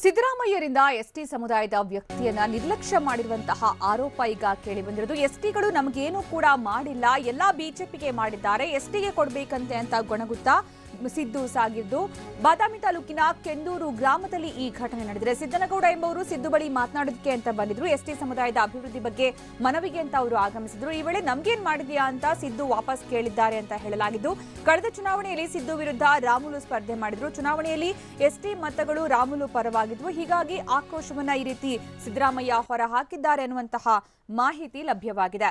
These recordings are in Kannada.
ಸಿದ್ದರಾಮಯ್ಯರಿಂದ ಎಸ್ಟಿ ಸಮುದಾಯದ ವ್ಯಕ್ತಿಯನ್ನ ನಿರ್ಲಕ್ಷ್ಯ ಮಾಡಿರುವಂತಹ ಆರೋಪ ಈಗ ಕೇಳಿ ಬಂದಿರೋದು ಎಸ್ಟಿಗಳು ನಮಗೇನೂ ಕೂಡ ಮಾಡಿಲ್ಲ, ಎಲ್ಲಾ ಬಿಜೆಪಿಗೆ ಮಾಡಿದ್ದಾರೆ, ಎಸ್ಟಿಗೆ ಕೊಡಬೇಕಂತೆ ಅಂತ ಗೊಣಗುತ್ತಾ ಸಿದ್ದು ಸಾಗಿದ್ದು, ಬಾದಾಮಿ ತಾಲೂಕಿನ ಕೆಂದೂರು ಗ್ರಾಮದಲ್ಲಿ ಈ ಘಟನೆ ನಡೆದಿದೆ. ಸಿದ್ದನಗೌಡ ಎಂಬುವರು ಸಿದ್ದು ಬಳಿ ಮಾತನಾಡೋದಕ್ಕೆ ಅಂತ ಬಂದಿದ್ರು. ಎಸ್ಟಿ ಸಮುದಾಯದ ಅಭಿವೃದ್ಧಿ ಬಗ್ಗೆ ಮನವಿಗೆ ಅಂತ ಅವರು ಆಗಮಿಸಿದ್ರು. ಈ ವೇಳೆ ನಮ್ಗೇನ್ ಮಾಡಿದ್ಯಾ ಅಂತ ಸಿದ್ದು ವಾಪಸ್ ಕೇಳಿದ್ದಾರೆ ಅಂತ ಹೇಳಲಾಗಿದ್ದು, ಕಳೆದ ಚುನಾವಣೆಯಲ್ಲಿ ಸಿದ್ದು ವಿರುದ್ಧ ರಾಮುಲು ಸ್ಪರ್ಧೆ ಮಾಡಿದ್ರು. ಚುನಾವಣೆಯಲ್ಲಿ ಎಸ್ಟಿ ಮತಗಳು ರಾಮುಲು ಪರವಾಗಿದ್ವು. ಹೀಗಾಗಿ ಆಕ್ರೋಶವನ್ನ ಈ ರೀತಿ ಸಿದ್ದರಾಮಯ್ಯ ಹೊರಹಾಕಿದ್ದಾರೆ ಅನ್ನುವಂತಹ ಮಾಹಿತಿ ಲಭ್ಯವಾಗಿದೆ.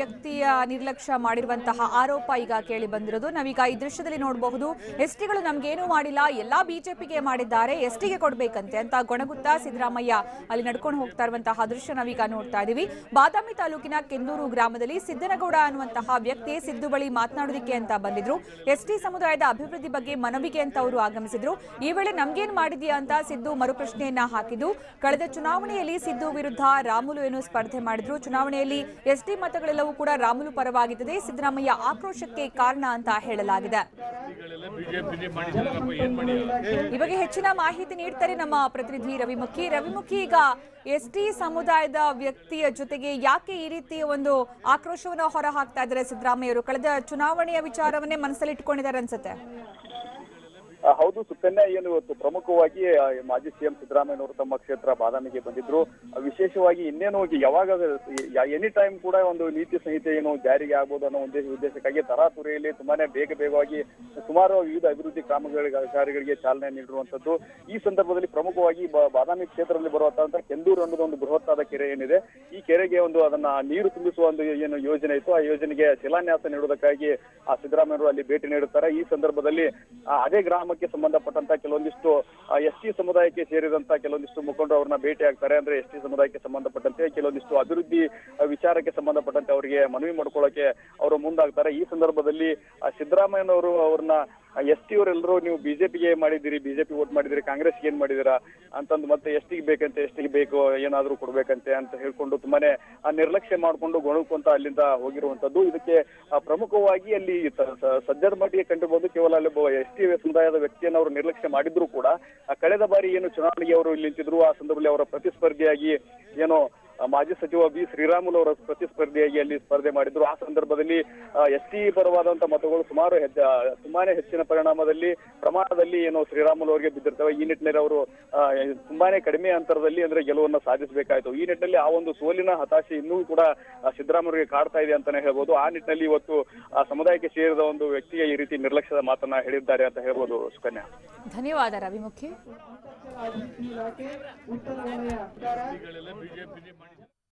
ವ್ಯಕ್ತಿಯ ನಿರ್ಲಕ್ಷ್ಯ ಮಾಡಿರುವಂತಹ ಆರೋಪ ಈಗ ಕೇಳಿ ಬಂದಿರೋದು. ನಾವೀಗ ಈ ದೃಶ್ಯದಲ್ಲಿ ನೋಡಬಹುದು, ಎಸ್ಟಿಗಳು ನಮ್ಗೇನೂ ಮಾಡಿಲ್ಲ, ಎಲ್ಲಾ ಬಿಜೆಪಿಗೆ ಮಾಡಿದ್ದಾರೆ, ಎಸ್ಟಿಗೆ ಕೊಡ್ಬೇಕಂತೆ ಅಂತ ಗೊಣಗುತ್ತಾ ಸಿದ್ದರಾಮಯ್ಯ ಅಲ್ಲಿ ನಡ್ಕೊಂಡು ಹೋಗ್ತಾ ಇರುವಂತಹ ದೃಶ್ಯ ನಾವೀಗ ನೋಡ್ತಾ ಇದೀವಿ. ಬಾದಾಮಿ ತಾಲೂಕಿನ ಕೆಂದೂರು ಗ್ರಾಮದಲ್ಲಿ ಸಿದ್ದನಗೌಡ ಅನ್ನುವಂತಹ ವ್ಯಕ್ತಿ ಸಿದ್ದು ಬಳಿ ಮಾತನಾಡೋದಿಕ್ಕೆ ಅಂತ ಬಂದಿದ್ರು. ಎಸ್ಟಿ ಸಮುದಾಯದ ಅಭಿವೃದ್ಧಿ ಬಗ್ಗೆ ಮನವಿಗೆ ಅಂತ ಅವರು ಆಗಮಿಸಿದ್ರು. ಈ ವೇಳೆ ನಮ್ಗೇನ್ ಮಾಡಿದ್ಯಾ ಅಂತ ಸಿದ್ದು ಮರುಪ್ರಶ್ನೆಯನ್ನ ಹಾಕಿದ್ದು. ಕಳೆದ ಚುನಾವಣೆಯಲ್ಲಿ ಸಿದ್ದು ವಿರುದ್ಧ ರಾಮುಲು ಏನು ಸ್ಪರ್ಧೆ ಮಾಡಿದ್ರು. ಚುನಾವಣೆಯಲ್ಲಿ ಎಸ್ಟಿ ಮತಗಳೆಲ್ಲವೂ ಕೂಡ ರಾಮುಲು ಪರವಾಗಿದ್ದದೆ ಸಿದ್ದರಾಮಯ್ಯ ಆಕ್ರೋಶಕ್ಕೆ ಕಾರಣ ಅಂತ ಹೇಳಲಾಗಿದೆ. ಈ ಹೆಚ್ಚಿನ ಮಾಹಿತಿ ನೀಡ್ತಾರೆ ನಮ್ಮ ಪ್ರತಿನಿಧಿ ರವಿಮುಖಿ. ರವಿಮುಖಿ, ಈಗ ಎಸ್ಟಿ ಸಮುದಾಯದ ವ್ಯಕ್ತಿಯ ಜೊತೆಗೆ ಯಾಕೆ ಈ ರೀತಿ ಒಂದು ಆಕ್ರೋಶವನ್ನು ಹೊರ ಹಾಕ್ತಾ ಇದ್ದಾರೆ ಸಿದ್ದರಾಮಯ್ಯರು? ಕಳೆದ ಚುನಾವಣೆಯ ವಿಚಾರವನ್ನೇ ಮನಸ್ಸಲ್ಲಿ ಇಟ್ಕೊಂಡಿದ್ದಾರೆ ಅನ್ಸುತ್ತೆ. ಹೌದು, ಸುಕನ್ಯಾ ಏನು ಇವತ್ತು ಪ್ರಮುಖವಾಗಿ ಮಾಜಿ ಸಿಎಂ ಸಿದ್ದರಾಮಯ್ಯನವರು ತಮ್ಮ ಕ್ಷೇತ್ರ ಬಾದಾಮಿಗೆ ಬಂದಿದ್ರು. ವಿಶೇಷವಾಗಿ ಇನ್ನೇನು ಯಾವಾಗ ಎನಿ ಟೈಮ್ ಕೂಡ ಒಂದು ನೀತಿ ಸಂಹಿತೆ ಏನು ಜಾರಿಗೆ ಆಗ್ಬೋದು ಅನ್ನೋ ಉದ್ದೇಶ ಉದ್ದೇಶಕ್ಕಾಗಿ ತರಾತುರಿಯಲ್ಲಿ ತುಂಬಾನೇ ಬೇಗ ಬೇಗವಾಗಿ ಸುಮಾರು ವಿವಿಧ ಅಭಿವೃದ್ಧಿ ಕಾಮಗಾರಿ ಕಾರ್ಯಗಳಿಗೆ ಚಾಲನೆ ನೀಡಿರುವಂತದ್ದು ಈ ಸಂದರ್ಭದಲ್ಲಿ ಪ್ರಮುಖವಾಗಿ ಬಾದಾಮಿ ಕ್ಷೇತ್ರದಲ್ಲಿ ಬರುವಂತಹ ಕೆಂದೂರು ಅನ್ನೋದು ಒಂದು ಬೃಹತ್ತಾದ ಕೆರೆ ಏನಿದೆ. ಈ ಕೆರೆಗೆ ಒಂದು ಅದನ್ನ ನೀರು ತುಂಬಿಸುವ ಒಂದು ಏನು ಯೋಜನೆ ಇತ್ತು. ಆ ಯೋಜನೆಗೆ ಶಿಲಾನ್ಯಾಸ ನೀಡುವುದಕ್ಕಾಗಿ, ಆ ಸಿದ್ದರಾಮಯ್ಯರು ಅಲ್ಲಿ ಭೇಟಿ ನೀಡುತ್ತಾರೆ. ಈ ಸಂದರ್ಭದಲ್ಲಿ ಅದೇ ಗ್ರಾಮಕ್ಕೆ ಸಂಬಂಧಪಟ್ಟಂತ ಕೆಲವೊಂದಿಷ್ಟು ಎಸ್ ಟಿ ಸಮುದಾಯಕ್ಕೆ ಸೇರಿದಂತ ಕೆಲವೊಂದಿಷ್ಟು ಮುಖಂಡರು ಅವ್ರನ್ನ ಭೇಟಿ ಆಗ್ತಾರೆ. ಅಂದ್ರೆ ಎಸ್ ಟಿ ಸಮುದಾಯಕ್ಕೆ ಸಂಬಂಧಪಟ್ಟಂತೆ ಕೆಲವೊಂದಿಷ್ಟು ಅಭಿವೃದ್ಧಿ ವಿಚಾರಕ್ಕೆ ಸಂಬಂಧಪಟ್ಟಂತೆ ಅವರಿಗೆ ಮನವಿ ಮಾಡ್ಕೊಳ್ಳೋಕೆ ಅವರು ಮುಂದಾಗ್ತಾರೆ. ಈ ಸಂದರ್ಭದಲ್ಲಿ ಸಿದ್ದರಾಮಯ್ಯನವರು ಅವ್ರನ್ನ ಎಸ್ ಟಿ ಅವರೆಲ್ಲರೂ ನೀವು ಬಿಜೆಪಿಗೆ ಮಾಡಿದ್ದೀರಿ, ಬಿಜೆಪಿ ವೋಟ್ ಮಾಡಿದಿರಿ ಕಾಂಗ್ರೆಸ್ಗೆ ಏನ್ ಮಾಡಿದಿರಾ ಅಂತಂದು ಮತ್ತೆ ಎಷ್ಟಿಗೆ ಬೇಕಂತೆ, ಎಷ್ಟಿಗೆ ಬೇಕು, ಏನಾದ್ರೂ ಕೊಡ್ಬೇಕಂತೆ ಅಂತ ಹೇಳ್ಕೊಂಡು ತುಂಬಾನೇ ಆ ನಿರ್ಲಕ್ಷ್ಯ ಮಾಡ್ಕೊಂಡು ಗೊಣಕೊಂತ ಅಲ್ಲಿಂದ ಹೋಗಿರುವಂತದ್ದು ಇದಕ್ಕೆ ಪ್ರಮುಖವಾಗಿ ಅಲ್ಲಿ ಸದ್ಯದ ಮಟ್ಟಿಗೆ ಕಂಡುಬಹುದು ಕೇವಲ ಅಲ್ಲಿ ಎಸ್ ಟಿ ಸಮುದಾಯದ ವ್ಯಕ್ತಿಯನ್ನು ಅವರು ನಿರ್ಲಕ್ಷ್ಯ ಮಾಡಿದ್ರು ಕೂಡ ಕಳೆದ ಬಾರಿ ಏನು ಚುನಾವಣೆಗೆ ಅವರು ಇಲ್ಲಿ ನಿಂತಿದ್ರು, ಆ ಸಂದರ್ಭದಲ್ಲಿ ಅವರ ಪ್ರತಿಸ್ಪರ್ಧಿಯಾಗಿ ಏನೋ ಮಾಜಿ ಸಚಿವ ಬಿ ಶ್ರೀರಾಮುಲು ಅವರ ಪ್ರತಿಸ್ಪರ್ಧಿಯಾಗಿ ಅಲ್ಲಿ ಸ್ಪರ್ಧೆ ಮಾಡಿದ್ರು. ಆ ಸಂದರ್ಭದಲ್ಲಿ ಎಸ್ ಟಿ ಪರವಾದಂತಹ ಮತಗಳು ಸುಮಾರು ತುಂಬಾನೇ ಹೆಚ್ಚಿನ ಪರಿಣಾಮದಲ್ಲಿ, ಪ್ರಮಾಣದಲ್ಲಿ ಏನು ಶ್ರೀರಾಮುಲು ಅವರಿಗೆ ಬಿದ್ದಿರ್ತವೆ. ಈ ನಿಟ್ಟಿನಲ್ಲಿ ಅವರು ತುಂಬಾನೇ ಕಡಿಮೆ ಅಂತರದಲ್ಲಿ ಅಂದ್ರೆ ಗೆಲುವನ್ನ ಸಾಧಿಸಬೇಕಾಯ್ತು. ಈ ನಿಟ್ಟಿನಲ್ಲಿ ಆ ಒಂದು ಸೋಲಿನ ಹತಾಶೆ ಇನ್ನೂ ಕೂಡ ಸಿದ್ದರಾಮಯ್ಯ ಕಾಡ್ತಾ ಇದೆ ಅಂತಾನೆ ಹೇಳ್ಬೋದು. ಆ ನಿಟ್ಟಿನಲ್ಲಿ ಇವತ್ತು, ಆ, ಸಮುದಾಯಕ್ಕೆ ಸೇರಿದ ಒಂದು ವ್ಯಕ್ತಿಯ ಈ ರೀತಿ ನಿರ್ಲಕ್ಷ್ಯದ ಮಾತನ್ನ ಹೇಳಿದ್ದಾರೆ ಅಂತ ಹೇಳ್ಬೋದು, ಸುಕನ್ಯಾ. ಧನ್ಯವಾದ, ರವಿಮುಖಿ. ಅಭಿವೃದ್ಧಿ ಇಲಾಖೆ ಉತ್ತರ ವಲಯ